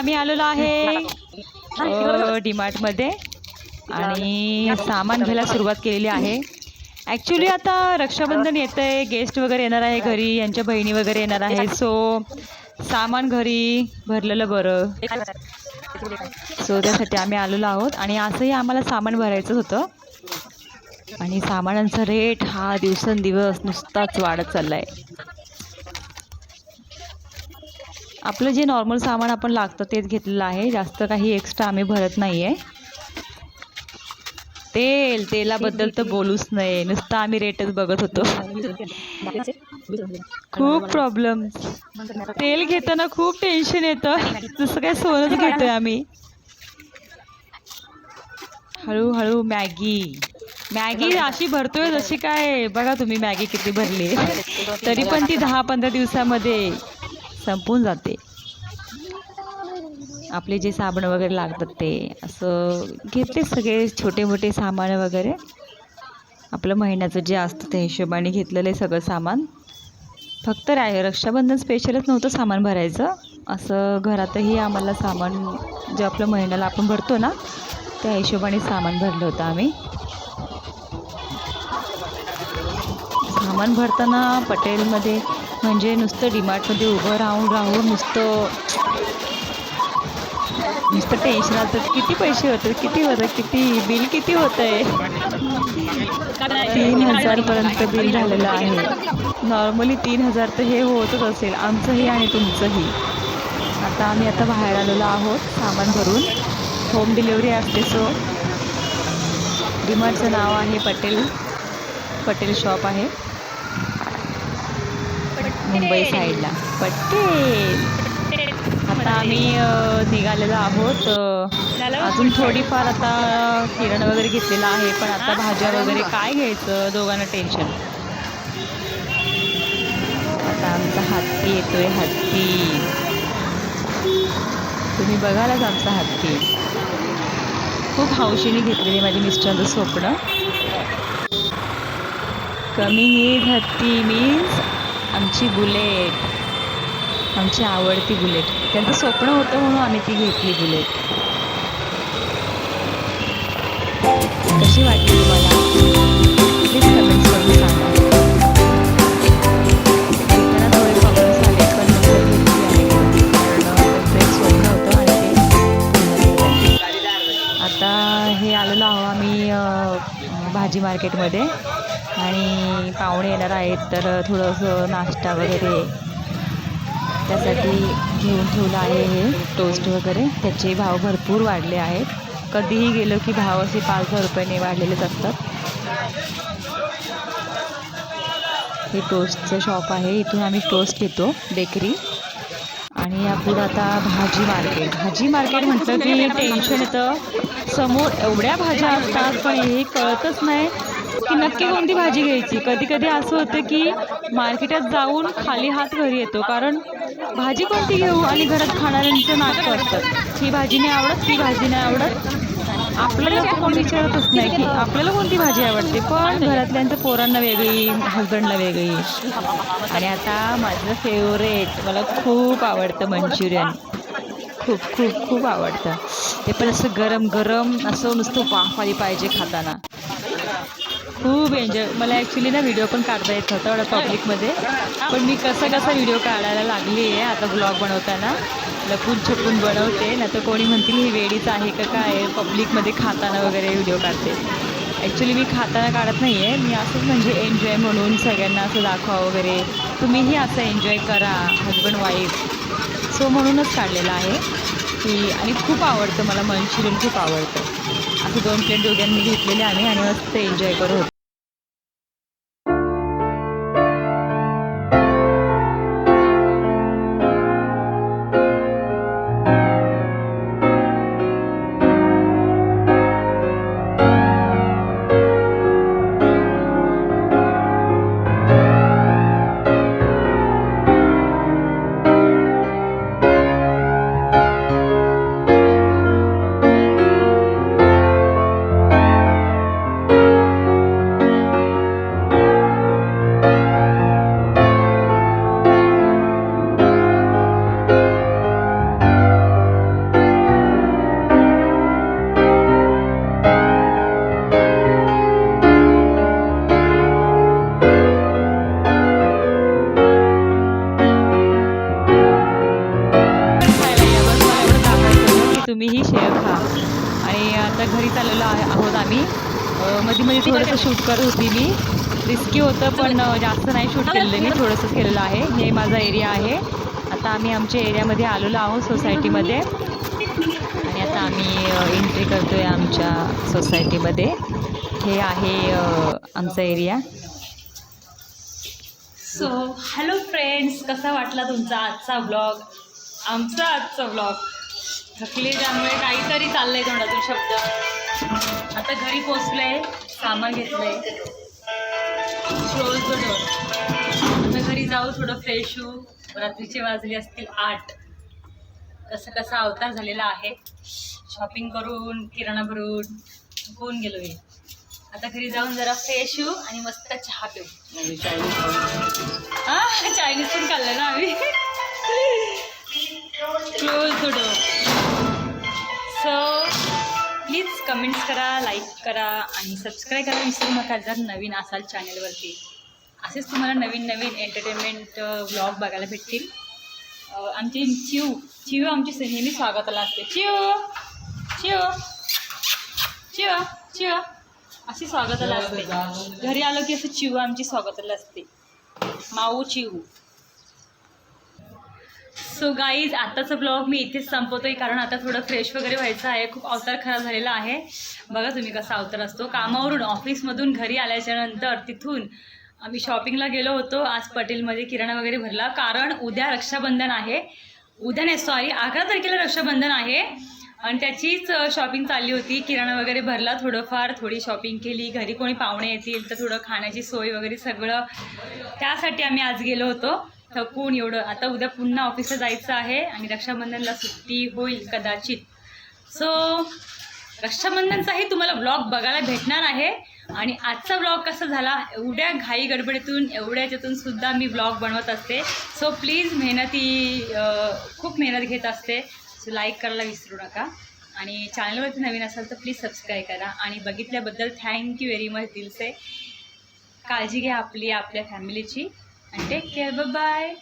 आम्ही आलेलो आहे डीमार्टमध्ये आणि सामान घ्यायला सुरुवात केलेली आहे. ॲक्च्युली आता रक्षाबंधन येतं आहे गेस्ट वगैरे येणार आहे घरी यांच्या बहिणी वगैरे येणार आहे सो सामान घरी भरलेलं बरं. सो त्यासाठी आम्ही आलेलो आहोत. आणि असंही आम्हाला सामान भरायचं होतं. आणि सामानांचा रेट हा दिवसेंदिवस नुसताच वाढत चालला आहे आपलं जे नॉर्मल सामान आपण लागतं तेच घेतलेलं आहे. जास्त काही एक्स्ट्रा आम्ही भरत नाही आहे तेल तेलाबद्दल तर बोलूच नाही नुसतं आम्ही रेटच बघत होतो. खूप प्रॉब्लेम तेल घेताना खूप टेन्शन येतं. जसं काय सोनच घेतोय आम्ही. हळूहळू मॅगी. मॅगी अशी भरतोय जशी काय बघा तुम्ही मॅगी किती भरली. तरी पण ती दहा पंधरा दिवसामध्ये. संपून जाते. आपले जे साबण वगैरे लागतात ते असं घेतले सगळे छोटे मोठे सामान वगैरे. आपलं महिन्याचं जे असतं त्या हिशोबाने घेतलेलं आहे सगळं सामान. फक्त राय रक्षाबंधन स्पेशलच नव्हतं सामान भरायचं. असं घरातही आम्हाला सामान जे आपलं महिन्याला आपण भरतो ना त्या हिशोबाने सामान भरलं होतं आम्ही. सामान भरताना पटेलमध्ये म्हणजे नुसतं डिमार्टमध्ये उभं राहून राहून नुसतं नुसतं टेन्शन असतं किती पैसे होतात किती होतं किती बिल किती होतं आहे तीन हजारपर्यंत बिल झालेलं आहे. नॉर्मली तीन हजार तर हे होतच असेल आमचंही आणि तुमचंही. आता आम्ही आता बाहेर आलेलो आहोत सामान भरून. होम डिलेवरी असते सो डिमार्टचं नाव आहे पटेल पटेल शॉप आहे. मुंबई साईडला. पटेल आता आम्ही निघालेलो आहोत अजून थोडीफार आता किरण वगैरे घेतलेला आहे पण आता भाज्या वगैरे काय घ्यायचं दोघांना टेन्शन? आता आमचा हत्ती येतोय हत्ती. तुम्ही बघालाच आमचा हत्ती. खूप हौशीने घेतलेली माझी मिस्टरांचं स्वप्न. कमिंग इज हत्ती मीन्स आमची बुलेट. आमची आवडती बुलेट. त्यांचं स्वप्न होतं म्हणून आम्ही ती घेतली बुलेट. कशी वाटली तुम्हाला? प्लीज कमेंट्स करून सांगा. घेताना थोडे प्रॉब्लेम्स आले पण नंतर घेतली आहे. कारण स्वप्न होतं आणि ते आता हे आलेलो आहो आम्ही भाजी मार्केटमध्ये पाहुणे येणार आहेत तर थोडंसं नाश्ता वगैरे त्यासाठी घेऊन ठेवलं आहे हे टोस्ट वगैरे. त्याचे भाव भरपूर वाढले आहेत. कधीही गेलो की भाव असे पाच दहा रुपयाने वाढलेलेच असतात. हे टोस्टचं शॉप आहे. इथून आम्ही टोस्ट घेतो बेकरी आणि यापुढं आता भाजी मार्केट भाजी मार्केट म्हटलं की टेन्शन येतं. समोर एवढ्या भाज्या असतात पण हे कळतच नाही. की नक्की कोणती भाजी घ्यायची? कधी कधी असं होतं की मार्केटात जाऊन खाली हात घरी येतो. कारण भाजी कोणती घेऊ आणि घरात खाणाऱ्यांचं नाटकं असतं. ही भाजी नाही आवडत ती भाजी नाही आवडत. आपल्याला कोण विचारतच नाही की आपल्याला कोणती भाजी आवडते? पण घरातल्यांच्या पोरांना वेगळी हजबंडला वेगळी. आणि आता माझं फेवरेट मला खूप आवडतं मंचुरियन. खूप खूप खूप आवडतं. ते पण असं गरम गरम असं नुसतं वाफ आली पाहिजे खाताना. खूप एन्जॉय मला ॲक्च्युली ना व्हिडिओ पण काढता येत नव्हता एवढा पब्लिकमध्ये पण मी कसा कसा व्हिडिओ काढायला लागली आहे आता ब्लॉग बनवताना. लपून छपून बनवते ना तर कोणी म्हणतील ही वेळीच आहे का काय पब्लिकमध्ये खाताना वगैरे व्हिडिओ काढते. ॲक्च्युली मी खाताना काढत नाही आहे मी असंच म्हणजे एन्जॉय म्हणून सगळ्यांना असं दाखवा वगैरे. तुम्हीही असं एन्जॉय करा हजबंड वाईफ सो म्हणूनच काढलेलं आहे. की आणि खूप आवडतं मला मंचुरियन खूप आवडतं. असं दोन प्लेट दोघांनी घेतलेले आम्ही आणि मस्त एन्जॉय करत होतो. मध्ये मध्ये थोडंसं शूट करत होती मी. रिस्की होतं पण जास्त नाही शूट केलेलं. मी थोडंसंच केलेलं आहे. हे माझा एरिया आहे. आता आम्ही आमच्या एरियामध्ये आलेलो आहोत सोसायटीमध्ये आणि आता आम्ही एंट्री करतो आहे आमच्या सोसायटीमध्ये हे आहे आमचा एरिया सो हॅलो फ्रेंड्स कसा वाटला तुमचा आजचा ब्लॉग आमचा आजचा ब्लॉग थकले त्यामुळे काहीतरी चाललंय तोंडातून शब्द. आता घरी पोचलंय सामान घेतलंय. क्लोज आता घरी जाऊ थोडं फ्रेश होऊ. रात्रीचे वाजले असतील आठ. कसं कसा अवतार झालेला आहे. शॉपिंग करून किराणा भरून होऊन गेलो मी. आता घरी जाऊन जरा फ्रेश होऊ आणि मस्त चहा पिऊ. हा चायनीज पण खाल्लं ना आम्ही. Close door so please comments करा लाईक करा आणि सबस्क्राईब करा विसरू नका जर नवीन असाल चॅनलवरती. असेच तुम्हाला नवीन नवीन एंटरटेनमेंट ब्लॉग बघायला भेटतील. आमची चिव चिव आमची नेहमी स्वागताला असते. चिव! चिव! चिव! चिव! अशी स्वागताला असते. घरी आलो की असं चिव आमची स्वागताला असते. माऊ चिव. सो गाईज आत्ताचं ब्लॉग मी इथेच संपवतोय कारण आता थोडं फ्रेश वगैरे व्हायचं आहे. खूप अवतार खराब झालेला आहे. बघा तुम्ही कसा अवतार असतो. कामावरून ऑफिसमधून घरी आल्याच्यानंतर तिथून आम्ही शॉपिंगला गेलो होतो. आज पटेलमध्ये किराणा वगैरे भरला. कारण उद्या रक्षाबंधन आहे. उद्या नाही सॉरी अकरा तारखेला रक्षाबंधन आहे. आणि त्याचीच शॉपिंग चालली होती. किराणा वगैरे भरला थोडंफार. थोडी शॉपिंग केली. घरी कोणी पाहुणे येतील तर थोडं खाण्याची सोय वगैरे सगळं. त्यासाठी आम्ही आज गेलो होतो. थकून एवढं. आता उद्या पुन्हा ऑफिसला जायचं आहे आणि रक्षाबंधनला सुट्टी होईल कदाचित. सो रक्षाबंधनचाही तुम्हाला ब्लॉग बघायला भेटणार आहे. आणि आजचा ब्लॉग कसा झाला? एवढ्या घाई गडबडीतून एवढ्या याच्यातून सुद्धा मी ब्लॉग बनवत असते. सो प्लीज मेहनती खूप मेहनत घेत असते. सो लाईक करायला विसरू नका. आणि चॅनलवरती नवीन असाल तर प्लीज सबस्क्राईब करा. आणि बघितल्याबद्दल थँक्यू व्हेरी मच दिलसे. काळजी घ्या आपली आपल्या फॅमिलीची and take care. Bye bye.